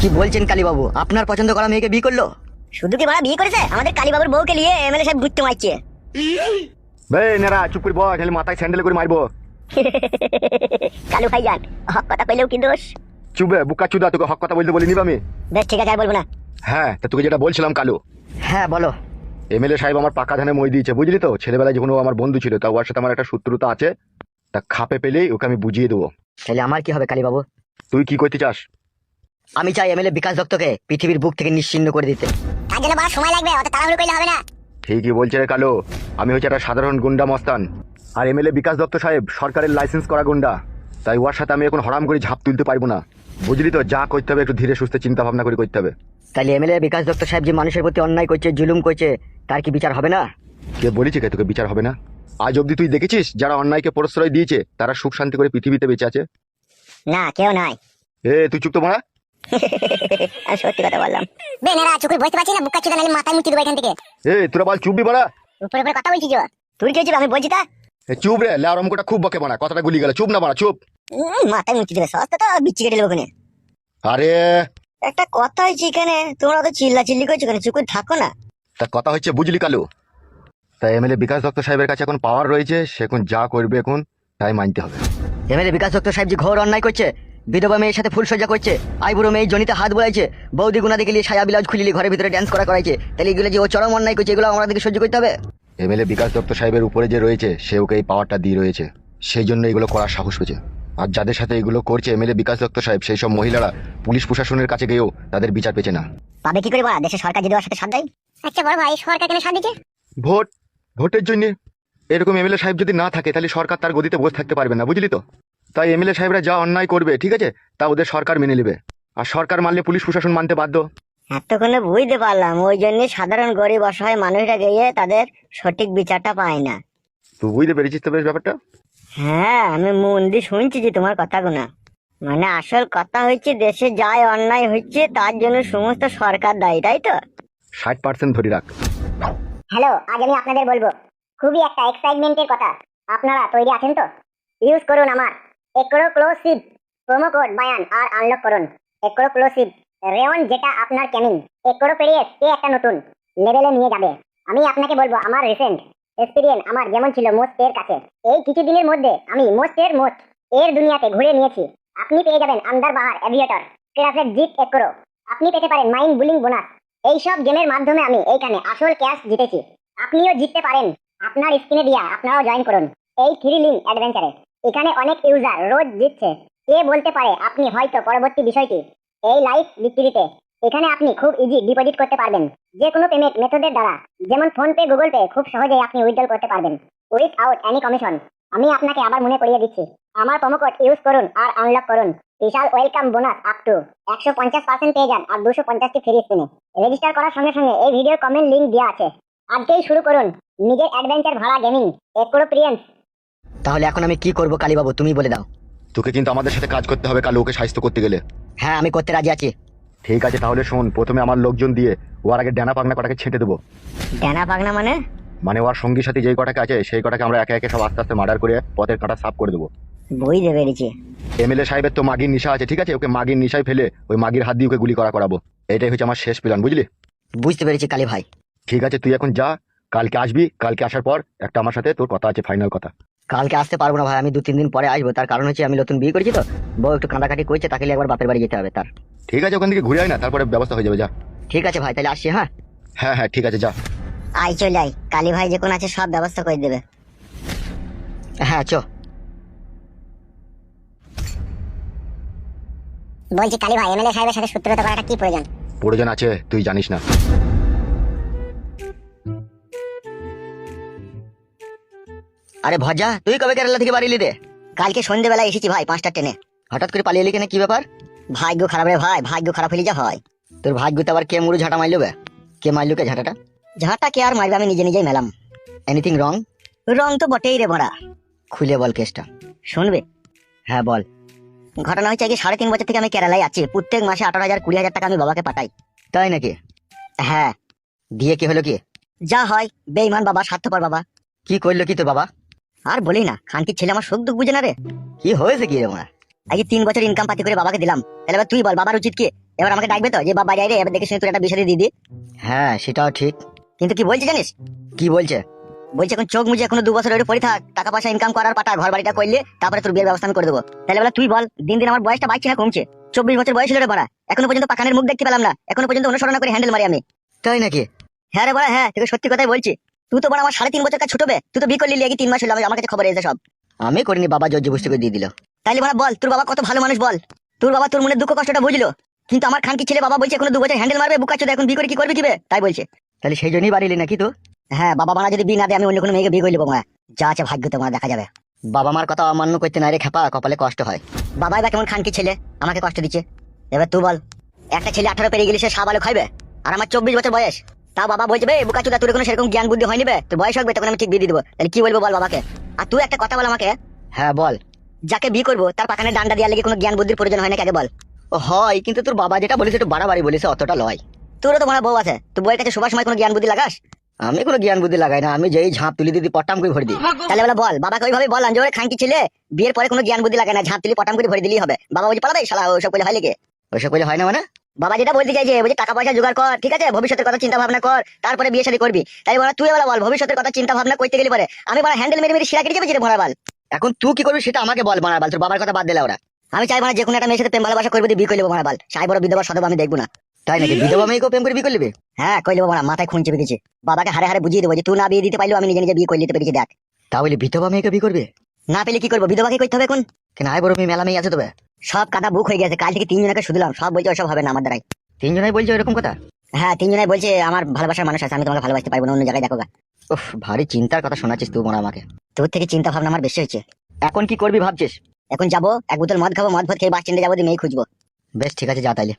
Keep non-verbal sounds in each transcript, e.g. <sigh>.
কি বলছেন কালীবাবু? আপনার পছন্দ করা মেয়েকে বিয়ে করল? শুধু কি মারা বিয়ে করেছে? আমাদের কালীবাবুর বউকে নিয়ে এমএলএ সাহেব ঘুরতে মারছে। বে নেরা চুপ করে বস খালি মাথায় স্যান্ডেল করে মারবো। <laughs> কালু ভাই যান হক কথা কইলেও কি দোষ? চুবে বুকা চুদা তোকে হক কথা বলতে বলিনি আমি? বেশ ঠিক আছে আর বলব না। হ্যাঁ তা তোকে যেটা বলছিলাম কালু। হ্যাঁ বলো। এমএলএ সাহেব আমার পাকা ধানে মই দিয়েছে বুঝলি তো? ছেলেবেলায় যখন ও আমার বন্ধু ছিল তা ওর সাথে আমার একটা শত্রুতা আছে তা খাপে পেলেই ওকে আমি বুঝিয়ে দেবো। তাহলে আমার কি হবে কালীবাবু? তুই কি করতে চাস? আমি চাই এমএলএ বিকাশ দত্তকে পৃথিবীর বুক থেকে নিশ্চিন্ন করে দিতে। তার জন্য বড় সময় লাগবে অত তাড়াহুড়ো করলে হবে না। ঠিকই বলছে রে কালো। আমি হচ্ছে একটা সাধারণ গুন্ডা মস্তান। আর এমএলএ বিকাশ দত্ত সাহেব সরকারের লাইসেন্স করা গুন্ডা। তাই ওর সাথে আমি এখন হরাম করে ঝাঁপ তুলতে পারব না। বুঝলি তো যা করতে হবে একটু ধীরে সুস্থে চিন্তা ভাবনা করে করতে হবে। তাহলে এমএলএ বিকাশ দত্ত সাহেব যে মানুষের প্রতি অন্যায় করছে জুলুম করছে তার কি বিচার হবে না? কে বলেছে কে তোকে বিচার হবে না? আজ অবধি তুই দেখেছিস যারা অন্যায়কে প্রশ্রয় দিয়েছে তারা সুখ শান্তি করে পৃথিবীতে বেঁচে আছে? না কেউ নাই এ তুই চুপ তো মারা <laughs> আমি সত্যি কথা বললাম। বেনেরা চুকুর বসতে পারছি না বুকা চুদা নালে মাথায় মুতি দেবো এখান থেকে। এ তোরা বল চুপবি মারা উপরে উপরে কথা বলছি যে তুই কি আমি বলছি তা। চুপ রে অঙ্কটা খুব বকে মারা কথাটা গুলি গেল চুপ না মারা চুপ। মাথায় মুতি দেবে সস্তা তো বিচ্ছি কেটে দেবো আরে। একটা কথা হয়েছে এখানে তোমরা তো চিল্লা চিল্লি করছ কেন চুকুর থাকো না। তার কথা হচ্ছে বুঝলি কালু? তাই এমএলএ বিকাশ দত্ত সাহেবের কাছে এখন পাওয়ার রয়েছে সে এখন যা করবে এখন তাই মানতে হবে। এমএলএ বিকাশ দত্ত সাহেব যে ঘোর অন্যায় করছে বিধবা মেয়ের সাথে ফুলসজ্জা করছে। আইবুড়ো মেয়ে জনিতে হাত বোলাইছে। বৌদি গুনা দেখে সায়া বিলাজ খুলিলি ঘরের ভিতরে ড্যান্স করা করাইছে। তাহলে এগুলো যে ও চরম অন্যায় করছে এগুলো আমাদেরকে সহ্য করতে হবে? এমএলএ বিকাশ দত্ত সাহেবের উপরে যে রয়েছে সে ওকে এই পাওয়ারটা দিয়ে রয়েছে। সেই জন্য এগুলো করার সাহস হয়েছে আর যাদের সাথে এগুলো করছে এমএলএ বিকাশ দত্ত সাহেব সেই সব মহিলারা পুলিশ প্রশাসনের কাছে গিয়েও তাদের বিচার পেছে না। পাবে কি করে বলা? দেশের সরকার যদি ওর সাথে সাথ দেয়? আচ্ছা বড় ভাই সরকার কেন সাথ দিচ্ছে? ভোট ভোটের জন্য। এরকম এমএলএ সাহেব যদি না থাকে তাহলে সরকার তার গদিতে বসে থাকতে পারবে না বুঝলি তো? তাই এমএলএ সাহেবরা যা অন্যায় করবে ঠিক আছে? তা ওদের সরকার মেনে নেবে। আর সরকার মানলে পুলিশ প্রশাসন মানতে বাধ্য। এতক্ষণে বুঝতে পারলাম ওই জন্য সাধারণ গরিব অসহায় মানুষরা গিয়ে তাদের সঠিক বিচারটা পায় না। তুই বুঝতে পেরেছিস তো বেশ ব্যাপারটা? হ্যাঁ আমি মন দিয়ে শুনছি যে তোমার কথাগুলো। মানে আসল কথা হচ্ছে দেশে যাই অন্যায় হচ্ছে তার জন্য সমস্ত সরকার দায়ী তাই তো? ষাট পার্সেন্ট ধরে রাখ। হ্যালো আজ আমি আপনাদের বলব খুবই একটা এক্সাইটমেন্টের কথা। আপনারা তৈরি আছেন তো? ইউজ করুন আমার। একরো ক্লোসিভ প্রোমো কোড বায়ান আর আনলক করুন। একরো ক্লোসিভ রেওন যেটা আপনার ক্যামিং একরো পেরিয়ে কে একটা নতুন? লেভেলে নিয়ে যাবে। আমি আপনাকে বলব, আমার রিসেন্ট এক্সপিরিয়েন্স আমার যেমন ছিল মোস্ট এর কাছে। এই কিছু দিনের মধ্যে আমি মোস্ট এর মোস্ট এর দুনিয়াতে ঘুরে নিয়েছি। আপনি পেয়ে যাবেন আন্দার বাহার অ্যাভিয়েটর ক্রাফের জিপ একরো। আপনি পেতে পারেন মাইন্ড বুলিং বোনাস এইসব গেমের মাধ্যমে আমি এইখানে আসল ক্যাশ জিতেছি। আপনিও জিততে পারেন। আপনার স্ক্রিনে দিয়া আপনারাও জয়েন করুন। এই থ্রিলিং অ্যাডভেঞ্চারে এখানে অনেক ইউজার রোজ জিতছে কে বলতে পারে আপনি হয়তো পরবর্তী বিষয়টি? এই লাইফ বিক্রিতে। এখানে আপনি খুব ইজি ডিপোজিট করতে পারবেন। যে কোনো পেমেন্ট মেথডের দ্বারা। যেমন ফোন পে গুগল পে খুব সহজেই আপনি উইথড্রল করতে পারবেন। উইথ আউট এনি কমিশন আমি আপনাকে আবার মনে করিয়ে দিচ্ছি। আমার প্রোমো কোড ইউজ করুন আর আনলক করুন। বিশাল ওয়েলকাম বোনাস আপ টু একশো পঞ্চাশ পার্সেন্ট পেয়ে যান আর দুশো পঞ্চাশটি ফ্রি স্পিনে রেজিস্টার করার সঙ্গে সঙ্গে এই ভিডিওর কমেন্ট লিংক দেওয়া আছে। আজকেই শুরু করুন। নিজের অ্যাডভেঞ্চার ভাড়া গেমিং এক্সপিরিয়েন্স তাহলে এখন আমি কি করব কালীবাবু তুমি বলে দাও। তোকে কিন্তু আমাদের সাথে কাজ করতে হবে কালো ওকে সাহিত্য করতে গেলে। হ্যাঁ আমি করতে রাজি আছি। ঠিক আছে তাহলে শোন প্রথমে আমার লোকজন দিয়ে ওর আগে ডানা পাগনা কটাকে ছেটে দেবো। ডানা পাগনা মানে? মানে ওর সঙ্গী সাথে যেই কটাকে আছে সেই কটাকে আমরা একে একে সব আস্তে আস্তে মার্ডার করে পথের কাটা সাফ করে দেবো। বুঝতে পেরেছি। এমএলএ সাহেবের তো মাগির নিশা আছে ঠিক আছে? ওকে মাগির নিশায় ফেলে ওই মাগির হাত দিয়ে ওকে গুলি করা করাবো। এটাই হচ্ছে আমার শেষ প্ল্যান বুঝলি? বুঝতে পেরেছি কালী ভাই ঠিক আছে তুই এখন যা কালকে আসবি কালকে আসার পর একটা আমার সাথে তোর কথা আছে ফাইনাল কথা। কালকে আসতে পারব না ভাই আমি দু তিন দিন পরে আসব। তার কারণ হচ্ছে আমি নতুন বিয়ে করেছি তো। বউ একটু কাঁদাকাটি করছে তাকে নিয়ে একবার বাপের বাড়ি যেতে হবে তার। ঠিক আছে ওখান থেকে ঘুরে আয় না তারপরে ব্যবস্থা হয়ে যাবে যা। ঠিক আছে ভাই তাহলে আসছি হ্যাঁ? হ্যাঁ হ্যাঁ ঠিক আছে যা। আই চলে আই কালী ভাই যে কোন আছে সব ব্যবস্থা করে দেবে। হ্যাঁ চো। বলছি কালী ভাই এমএলএ সাহেবের সাথে সূত্রতা করাটা কি প্রয়োজন? প্রয়োজন আছে তুই জানিস না। আরে ভজা তুই কবে কেরালা থেকে বাড়ি রে? কালকে সন্ধ্যেবেলা এসেছি ভাই পাঁচটা ট্রেনে। হঠাৎ করে পালিয়ে এলি কেন? কি ব্যাপার? ভাগ্য খারাপ রে ভাই ভাগ্য খারাপ হলে যা হয়। তোর ভাগ্যতে আবার কে মুড়ু ঝাঁটা মারলো বে? কে মারলো কে ঝাঁটাটা? ঝাঁটা কে আর মারবে আমি নিজে নিজেই মেলাম। এনিথিং রং রং তো বটেই রে বড়া খুলে বল কেসটা। শুনবে? হ্যাঁ বল। ঘটনা হচ্ছে কি সাড়ে তিন বছর থেকে আমি কেরালায় আছি। প্রত্যেক মাসে আঠারো হাজার কুড়ি হাজার টাকা আমি বাবাকে পাঠাই। তাই নাকি? হ্যাঁ। দিয়ে কি হলো কি? যা হয় বেইমান বাবা স্বার্থপর বাবা। কি করল কি তোর বাবা? আর বলি না খানকির ছেলে আমার সুখ দুঃখ বুঝে না রে। কি হয়েছে কি রে মার আজকে তিন বছর ইনকাম পাতি করে বাবাকে দিলাম। তাহলে এবার তুই বল বাবার উচিত কি? এবার আমাকে ডাকবে তো যে বাবা যাই রে এবার দেখে শুনে তোর একটা বিষয় দিয়ে দি হ্যাঁ সেটাও ঠিক। কিন্তু কি বলছে জানিস? কি বলছে? বলছে এখন চোখ মুজে এখনও দু বছর ওইটা পড়ে থাক টাকা পয়সা ইনকাম করার পাটা ঘর বাড়িটা করলে তারপরে তোর বিয়ের ব্যবস্থা করে দেবো। তাহলে বলে তুই বল দিন দিন আমার বয়সটা বাড়ছে না কমছে। চব্বিশ বছর বয়স হলো রে বাড়া এখনও পর্যন্ত পাখানের মুখ দেখতে পেলাম না এখনও পর্যন্ত অনুসরণ করে হ্যান্ডেল মারি আমি। তাই নাকি? হ্যাঁ রে বড়া হ্যাঁ তোকে সত্যি কথাই বলছি। তুই তো বড় আমার সাড়ে তিন বছর কাছে ছোটবে। তুই তো বিয়ে করলি লেগে তিন মাস হলো আমার কাছে খবর এসে সব। আমি করিনি বাবা জর্জি বুঝতে করে দিয়ে দিল। তাইলে বড়া বল তোর বাবা কত ভালো মানুষ বল। তোর বাবা তোর মনে দুঃখ কষ্টটা বুঝলো। কিন্তু আমার খানকি ছেলে বাবা বলছে এখনও দু বছর হ্যান্ডেল মারবে বুকা চোদা এখন বিয়ে করে কি করবে কিবে? তাই বলছে। তাহলে সেই জন্যই বাড়িলি নাকি তো হ্যাঁ বাবা মারা যদি বিয়ে না দেয় আমি অন্য কোনো মেয়েকে বিয়ে করে নেব মা। যা আছে ভাগ্য তোমার দেখা যাবে। বাবা মার কথা অমান্য করতে না রে খেপা কপালে কষ্ট হয়। বাবাই বা কেমন খানকি ছেলে আমাকে কষ্ট দিচ্ছে। এবার তুই বল একটা ছেলে আঠারো পেরিয়ে গেলে সে সাব আলো খাইবে আর আমার চব্বিশ বছর বয়স। তাও বাবা বলছে বে বুকা চুদা তোর কোনো সেরকম জ্ঞান বুদ্ধি হয়নি বে? তোর বয়স হবে তখন আমি ঠিক বিয়ে দিয়ে দেবো। তাহলে কি বলব বল বাবাকে? আর তুই একটা কথা বল আমাকে। হ্যাঁ বল। যাকে বিয়ে করব তার পাখানে ডান্ডা দেওয়ার লেগে কোনো জ্ঞান বুদ্ধির প্রয়োজন হয় না কাকে বল? হয় কিন্তু তোর বাবা যেটা বলেছে একটু বাড়াবাড়ি বলেছে অতটা লয়। তোরও তো মনে বউ আছে। তুই বউয়ের কাছে সবার সময় কোনো জ্ঞান বুদ্ধি লাগাস? আমি কোনো জ্ঞান বুদ্ধি লাগাই না আমি যেই ঝাঁপ তুলি দিদি পটাম করে ভরে দিই। তাহলে বলে বল বাবাকে ওইভাবে বল যে খানকি ছেলে বিয়ের পরে কোনো জ্ঞান বুদ্ধি লাগে না ঝাঁপ তুলি পটাম করে ভরে দিলেই হবে। বাবা বলছে পালাবে শালা ওসব করলে হয় লেগে ওইসব করলে হয় না মানে? বাবা যেটা বলতে চাইছে বলছে টাকা পয়সা জোগাড় কর ঠিক আছে? ভবিষ্যতের কথা চিন্তা ভাবনা কর তারপরে বিয়ে শাদী করবি। তাই বলা তুই বলা বল ভবিষ্যতের কথা চিন্তা ভাবনা করতে গেলে পরে আমি বলা হ্যান্ডেল মেরে মেরে শিরা কেটে যাবে যেটা ভরা বল। এখন তুই কি করবি সেটা আমাকে বল মারাবাল তোর বাবার কথা বাদ দিলে ওরা। আমি চাই না যে কোনো একটা মেয়ের সাথে প্রেম ভালোবাসা করবি বিয়ে করলে ভরা বল। সাই বড় বিধবা সদব আমি দেখব না। তাই নাকি? বিধবা মেয়েকেও প্রেম করে বিয়ে করবি হ্যাঁ কইলে বাবা মাথায় খুন চেপে গেছে বাবাকে হারে হারে বুঝিয়ে দেবো যে তুই না বিয়ে দিতে পারলেও আমি নিজে নিজে বিয়ে করে নিতে পেরেছি দেখ। তাহলে বিধবা মেয়েকে বিয়ে করবে? না পেলে কি করব? বিধবাকে করতে হবে এখন? কেন? আয় বড় মেয়ে মেলা মেয়ে আছে তবে সব কাদা বুক হয়ে গেছে। কাল থেকে তিনজনকে শুধলাম। সব বলছে ওসব হবে না আমার দ্বারাই তিনজনাই বলছে এরকম কথা? হ্যাঁ তিনজনাই বলছে আমার ভালোবাসার মানুষ আছে আমি তোমাকে ভালোবাসতে পারব না অন্য জায়গায় দেখো গা। উফ ভারী চিন্তার কথা শোনাচ্ছিস তুই মনে আমাকে। তোর থেকে চিন্তা ভাবনা আমার বেশি হয়েছে। এখন কি করবি ভাবছিস? এখন যাব এক বোতল মদ খাব মদ ভাত খেয়ে বাস স্ট্যান্ডে যাব দিয়ে মেয়ে খুঁজবো। বেশ ঠিক আছে যা তাইলে।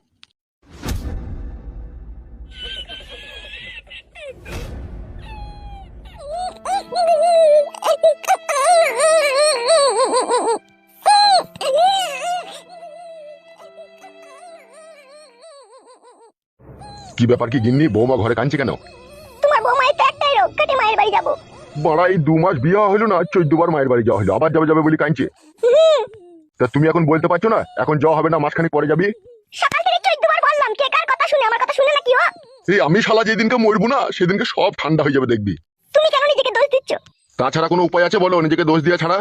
কি ব্যাপার কি গিন্নি? বৌমা ঘরে কাঁদছে কেন? তোমার বৌমায়ের তো একটাই রোগ কেটে মায়ের বাড়ি যাব। বাড়া এই দু মাস বিয়ে হলো না চোদ্দ বার মায়ের বাড়ি যাওয়া হলো আবার যাবে যাবে বলি কাঁদছে। তা তুমি এখন বলতে পারছ না? এখন যাওয়া হবে না মাসখানেক পরে যাবি? সকাল থেকে বললাম কে কার কথা শুনে আমার কথা শুনে নাকি ও? এই আমি শালা যেদিনকে মরবো না সেদিনকে সব ঠান্ডা হয়ে যাবে দেখবি। তুমি কেন নিজেকে দোষ দিচ্ছ? তাছাড়া কোনো উপায় আছে বলো নিজেকে দোষ দিয়া ছাড়া?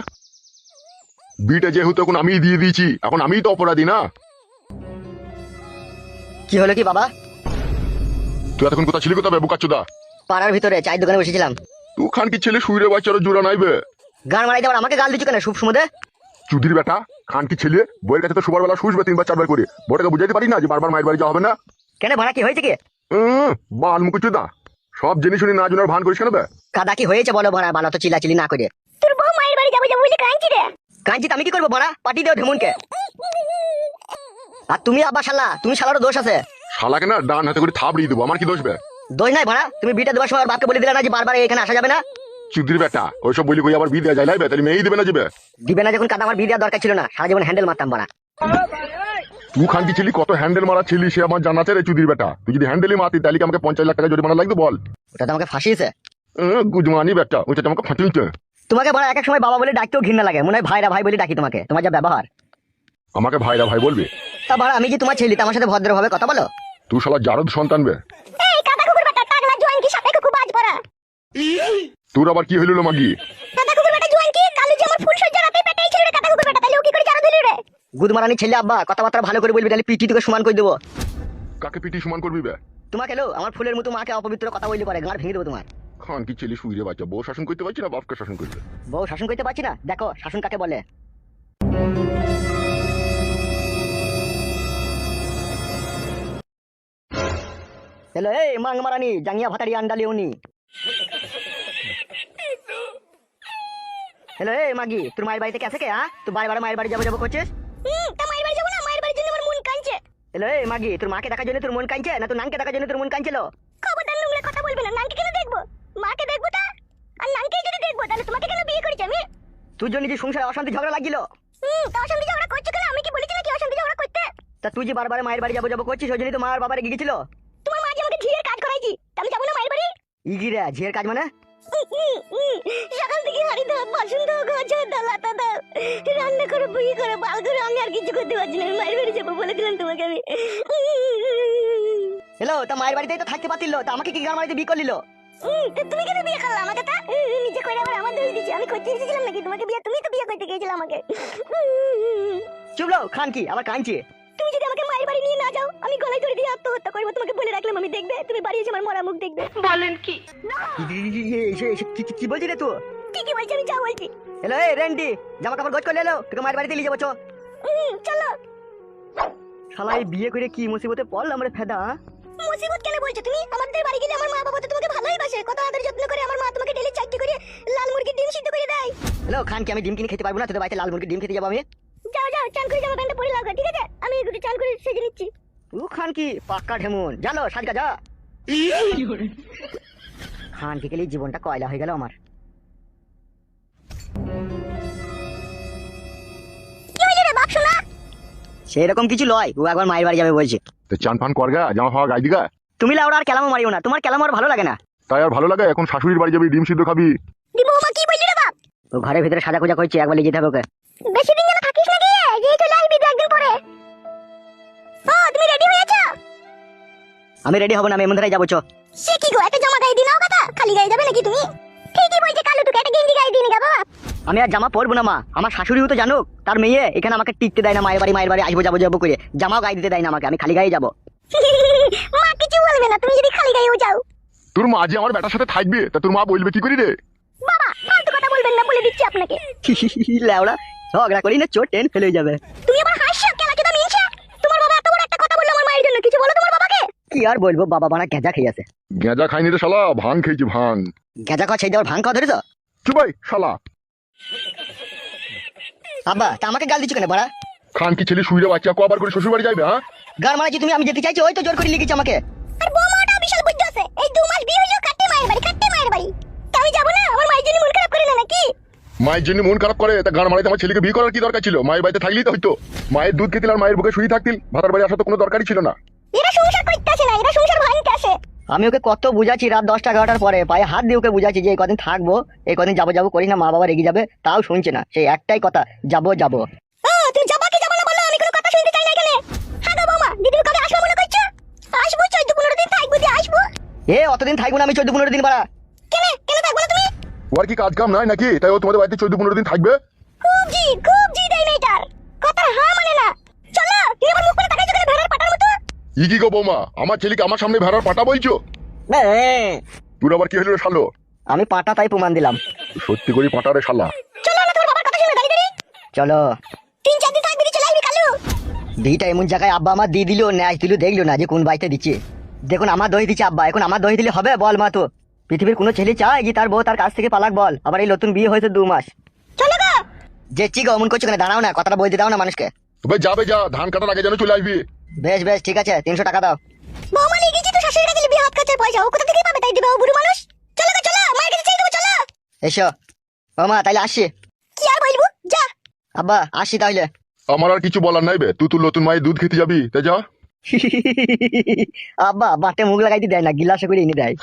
বিটা যেহেতু এখন আমিই দিয়ে দিয়েছি এখন আমিই তো অপরাধী না? কি হলো কি বাবা? তুই এতক্ষণ কোথা ছিলি কোথা বেবুকাচ্ছুদা পাড়ার ভিতরে চায়ের দোকানে বসেছিলাম। তুই খান কি ছেলে শুইরে বাচ্চারও জোড়া নাইবে গান মারাইতে আবার আমাকে গাল দিচ্ছ কেন শুভ সুমদে? চুদির বেটা খান কি ছেলে? বইয়ের কাছে তো সুবার বেলা শুসবে তিনবার চারবার করে। বড়টাকে বুঝাইতে পারি না যে বারবার মায়ের বাড়ি যাওয়া হবে না? কেন ভাড়া কি হয়েছে কি? বাল মুকুচু দা সব জিনিস শুনি না জুনার ভান করিস কেন বে? কাদা কি হয়েছে বলো ভাড়া বালা তো চিলাচিলি না করে। তোর বউ মায়ের বাড়ি যাব যাব বলে কাঁদছি রে। কাঞ্চিত আমি কি করব ভাড়া? পাটি দেও ঢেমুনকে আর তুমি আব্বা শালা তুমি শালারও দোষ আছে। শালাকে না ডান হাতে করে থাবড়িয়ে দেবো আমার কি দোষ বে? দোষ নাই ভাড়া তুমি বিটা দেওয়ার সময় বাপকে বলে দিলে না যে বারবার এখানে আসা যাবে না? চুদির বেটা ওইসব বলি কই আবার বিয়ে দেওয়া যায়? লাইবে তাহলে মেয়েই দেবে না যাবে দিবে না যখন কাদা আমার বিয়ে দেওয়ার দরকার ছিল না। সারা জীবন হ্যান্ডেল মারতাম ভাড়া। তুই খান ছিলি কত হ্যান্ডেল মারা ছিলি সে আমার জানা আছে রে চুদির বেটা। তুই যদি হ্যান্ডেলই মারতি তাহলে কি আমাকে পঞ্চাশ লাখ টাকা জরিমানা লাগতো বল? ওটা তো আমাকে ফাঁসিয়েছে গুজমানি বেটা ওইটা তো আমাকে ফাটিয়েছে তোমাকে ভাড়া এক এক সময় বাবা বলে ডাকতেও ঘৃণা লাগে। মনে হয় ভাইরা ভাই বলে ডাকি তোমাকে। তোমার যা ব্যবহার। আমাকে ভাইরা ভাই বলবি? তা ভাড়া আমি যে তোমার ছেলে আমার সাথে ভদ্রভাবে কথা বলো? তুই শালা জারদ সন্তান বে। এই কাদা কুকুর বেটা টাকলা জোয়ান কি সাথে কুকুর বাজ পড়া? তোর আবার কি হইল রে মাগি? কাদা কুকুর বেটা জোয়ান কি? কালু যে আমার ফুল সজ্জা রাতে পেটেই ছিল রে কাদা কুকুর বেটা তাহলে ও কি করে জানো দিলি রে? গুদমারানি ছেলে আব্বা কথাবার্তা ভালো করে বলবি তাহলে পিটি তোকে সমান করে দেবো। কাকে পিটি সমান করবি বে? তোমাকে এলো আমার ফুলের মতো মাকে অপবিত্র কথা বললে পারে গাঁড় ভেঙে দেবো তোমার। খান কি ছেলে শুইরে বাচ্চা বউ শাসন করতে পারছি না বাপকে শাসন করতে? বউ শাসন করতে পারছি না? দেখো শাসন কাকে বলে? হ্যালো এই মাং মারানি জাঙ্গিয়া ভাতারি আন্ডা লিওনি হ্যালো এই মাগি তোর মায়ের বাড়িতে কে আছে কে হ্যাঁ তুই বারে বারে মায়ের বাড়ি যাব যাব করছিস হুম তা মায়ের বাড়ি যাব না মায়ের বাড়ির জন্য আমার মন কাঁদছে হ্যালো এই মাগি তোর মাকে দেখার জন্য তোর মন কাঁদছে না তোর নানকে দেখার জন্য তোর মন কাঁদছিল খবরদার নোংরা কথা বলবে না নানকে কেন দেখব মাকে দেখব তা আর নানকে যদি দেখব তাহলে তোমাকে কেন বিয়ে করেছি আমি তুই জন্য যে সংসারে অশান্তি ঝগড়া লাগিল হুম তা অশান্তি ঝগড়া করছ কেন আমি কি বলেছি নাকি অশান্তি ঝগড়া করতে তা তুই যে বারবার মায়ের বাড়ি যাব যাব করছিস ওই জন্যই তো মার বাবার গিয়েছিল তোমার মা যে আমাকে ঝিয়ের কাজ করাইছি তা আমি যাব না মায়ের বাড়ি? ইগিরে ঝিয়ের কাজ মানে? সকাল থেকে হাড়ি দাও বাসন দাও গোছা দাও লাতা দাও রান্না করে বুই করে বাল করে আমি আর কিছু করতে পারছি না। আমি মায়ের বাড়ি যাব বলে দিলাম তোমাকে আমি। হ্যালো তা মায়ের বাড়িতেই তো থাকতে পারতিল তা আমাকে কি গান বাড়িতে বিয়ে করলিল তুমি কেন বিয়ে করলা আমাকে তা? নিজে করে আবার আমার দোষ দিচ্ছি? আমি করতে এসেছিলাম নাকি? তোমাকে বিয়ে তুমি তো বিয়ে করতে গিয়েছিলে আমাকে। চুপলো খান কি? আবার কাঁদছে। বাড়ি নিয়ে না যাও। আমি গলায় ধরে দিয়ে আত্মহত্যা করব। তোমাকে বলে রাখলাম আমি দেখবে? তুমি বাড়ি এসে আমার মরা মুখ দেখবে। কি? বলছি রে তুই ঠিকই বলছি? আমি যা বলছি। এই রেন্টি জামা কাপড় গোছ করে এলো। তোকে মায়ের বাড়িতে নিয়ে যাব চো চলো। শালা বিয়ে করে কি মুসিবতে পড়লাম রে ফেদা? মুসিবত কেন বলছো তুমি? আমাদের বাড়ি গেলে আমার মা বাবা তো তোমাকে ভালোই বাসে। কত আদর যত্ন করে আমার মা তোমাকে ডেলি চাকরি করে লাল মুরগির ডিম সিদ্ধ করে দেয়। হ্যালো খান কি আমি ডিম কিনে খেতে পারব না তোদের বাড়িতে লাল মুরগির ডিম খেতে যাব আমি। চান করে যাব প্যান্টটা পরে লাগা ঠিক আছে? আমি একটু চান করে সেজে নিচ্ছি। ও খান কি? পাক্কা ঢেমুন। জানো সাজকা যা। খান কি গেলে জীবনটা কয়লা হয়ে গেল আমার। কি হইল রে বাপ শোনা সেরকম কিছু লয় ও একবার মায়ের বাড়ি যাবে বলছে। তো চান ফান কর গা জামা ফাওয়া গাই দিগা। তুমি লাউড়া আর কেলামো মারিও না তোমার কেলামো আর ভালো লাগে না। তাই আর ভালো লাগে এখন শাশুড়ির বাড়ি যাবি ডিম সিদ্ধ খাবি। দি বৌমা কি বললি রে বাপ? ও ঘরের ভিতরে সাজা খুঁজা করছে একবার লিখে থাকো ওকে। বেশি দিন আমি রেডি হব না আমি এমন ধারাই যাব চো। সে কি গো একটা জামা গায়ে দিনাও কথা? খালি গায়ে যাবে নাকি তুমি? ঠিকই বলছে কালু তোকে একটা গেঞ্জি গায়ে দিনি গা বাবা। আমি আর জামা পরবো না মা। আমার শাশুড়িও তো জানুক তার মেয়ে এখানে আমাকে টিকতে দেয় না মায়ের বাড়ি মায়ের বাড়ি আসব যাব যাব করে। জামাও গায়ে দিতে দেয় না আমাকে আমি খালি গায়ে যাব। <laughs> মা কিছু বলবে না তুমি যদি খালি গায়েও যাও। তোর মা যে আমার বেটার সাথে থাকবে তা তোর মা বলবে কি করি রে? বাবা ফালতু কথা বলবেন না বলে দিচ্ছি আপনাকে। <laughs> লেওড়া ঝগড়া করি না চোট টেন ফেলে যাবে। তুমি আবার কি আর বলব বাবা বানা গেঁজা খেয়ে আছে। গেঁজা খাইনি রে শালা ভাং খেয়েছি ভাং। গেঁজা খাওয়া সেই দেওয়ার ভাঙ খাওয়া ধরেছ? চুপাই শালা। আব্বা তা আমাকে গাল দিচ্ছ কেন বাড়া? খান কি ছেলে শুইরে বাচ্চা কবার করে শ্বশুর বাড়ি যাবে হ্যাঁ? গান মারাচ্ছি তুমি আমি যেতে চাইছি ওই তো জোর করে লিখেছি আমাকে। আর বৌমাটা বিশাল বুদ্ধি আছে এই দু মাস বিয়ে হইল কাটতে মায়ের বাড়ি কাটতে মায়ের বাড়ি। তা আমি যাব না? আমার মায়ের জন্য মন খারাপ করে না নাকি? মায়ের জন্য মন খারাপ করে তা গান মারাইতে আমার ছেলেকে বিয়ে করার কি দরকার ছিল? মায়ের বাড়িতে থাকলেই তো হইতো। মায়ের দুধ খেতিল আর মায়ের বুকে শুয়ে থাকতিল ভাতার বাড়ি আসা তো কোনো দরকারই ছিল না। এরা সংসার করতে আসে না এরা সংসার ভাঙতে আসে আমি ওকে কত বুঝাচ্ছি রাত দশটা এগারোটার পরে। পায়ে হাত দিয়ে ওকে বুঝাচ্ছি যে এই কদিন থাকব এই কদিন যাব যাব করি না মা বাবা রেগে যাবে তাও শুনছে না। সেই একটাই কথা যাব যাব। হ্যাঁ গো বৌমা দিদি কবে আসব মনে করছ? আসব চোদ্দ পনেরো দিন থাকব এ অতদিন থাকব না আমি চোদ্দ পনেরো দিন বাড়া। কেন কেন থাকব ওর কি কাজ কাম নাই নাকি? তাই ও তোমাদের বাড়িতে চোদ্দ পনেরো দিন থাকবে? খুব জি খুব জি দেয় মেয়েটার কথা হ্যাঁ মানে না চলো তুমি আমার মুখ করে তাকাইছো কেন ভেড়ার পাটার মতো ই কি গো বৌমা আমার ছেলেকে আমার সামনে ভেড়ার পাটা বলছো? তোর আবার কি হলো রে শালো? আমি পাটা তাই প্রমাণ দিলাম। সত্যি করে পাটারে শালা। চলো না তোমার বাবার কথা শুনে দাঁড়িয়ে দাঁড়িয়ে। চলো। তিন চার দিন থাকবি দিয়ে চলে কালু। দিটা এমন জায়গায় আব্বা আমার দিয়ে দিল ন্যাচ দিল দেখল না যে কোন বাড়িতে দিচ্ছে। দেখুন আমার দই দিচ্ছে আব্বা এখন আমার দই দিলে হবে বল মা তো। পৃথিবীর কোনো ছেলে চায় যে তার বউ তার কাছ থেকে পালাক বল। আবার এই নতুন বিয়ে হয়েছে দু মাস। চলো গো। যে চিগো অমন করছ কেন? দাঁড়াও না কথাটা বলতে দাও না মানুষকে। তবে যাবে যা ধান কাটার আগে যেন চলে আসবি। বেশ বেশ ঠিক আছে তিনশো টাকা দাও। বৌমা নিয়ে গেছি তো শাশুড়ি কাছে বিয়ে হাত কাছে পয়সা। ও কোথা থেকে পাবে? তাই দিবে ও বুড়ো মানুষ? চলো গো চলো মায়ের কাছে চাই দেবো চলো। এসো। ও মা তাইলে আসছি কি আর বলব? যা। আব্বা আসছি তাহলে আমার আর কিছু বলার নাই বে। তুই তোর নতুন মায়ের দুধ খেতে যাবি তা যা। আব্বা বাটে মুখ লাগাইতে দেয় না গিলাসে করে এনে দেয়।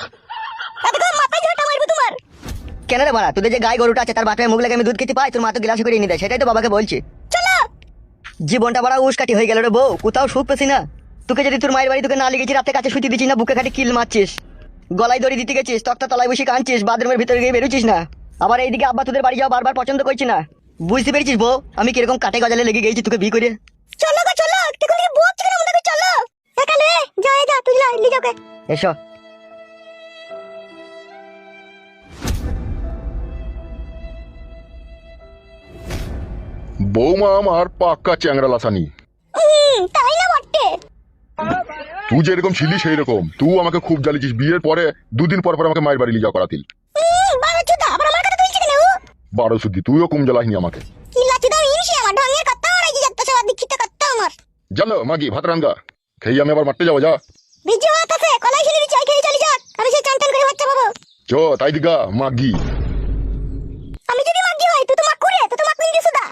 কেন রে মারা তোদের যে গাই গরুটা আছে তার বাটে মুখ লাগে আমি দুধ খেতে পাই তোর মা তো গিলাসে করে এনে দেয় সেটাই তো বাবাকে বলছি। চলো জীবনটা বড় উস্কাটি হয়ে গেল রে বউ কোথাও সুখ পেছি না। তোকে যদি তোর মায়ের বাড়ি তোকে না লেগেছি রাতে কাছে শুতে দিচ্ছিস না বুকে খাটে কিল মারছিস। গলায় দড়ি দিতে গেছিস তক্তা তলায় বসে কাঁদছিস বাথরুমের ভিতরে গিয়ে বেরোছিস না। আবার এইদিকে আব্বা তোদের বাড়ি যাওয়া বারবার পছন্দ করছি না। বুঝতে পেরেছিস বউ আমি কীরকম কাটে গজালে লেগে গেছি তোকে বিয়ে করে? চলো গো চলো। তুই কোন মনে চলো। যা তুই লা লি যাওকে এসো। বৌমা আমার পাক্কা চ্যাংরা লাসানি। তাই না বটে? তুই যেরকম ছিলি সেই রকম তুই আমাকে খুব জ্বালিয়েছিস। বিয়ের পরে দুদিন পর পর আমাকে মায়ের বাড়ি লিজা করাতিল। বারো সুদ্ধি তুইও কম জ্বালাসনি আমাকে। জানো মাগি ভাত রাঙ্গা খেয়ে আমি আবার মারতে যাব যা। বিজু ভাত আছে কলাই শিলির চাই খেয়ে চলে যাক আমি সে চান করে বাচ্চা পাবো। চো তাই দিগা মাগি। আমি যদি মাগি হই তুই তো মাকুরে তুই তো মাকুইন দিছুদা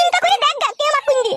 Cinta ku ini gagal tiap aku ini.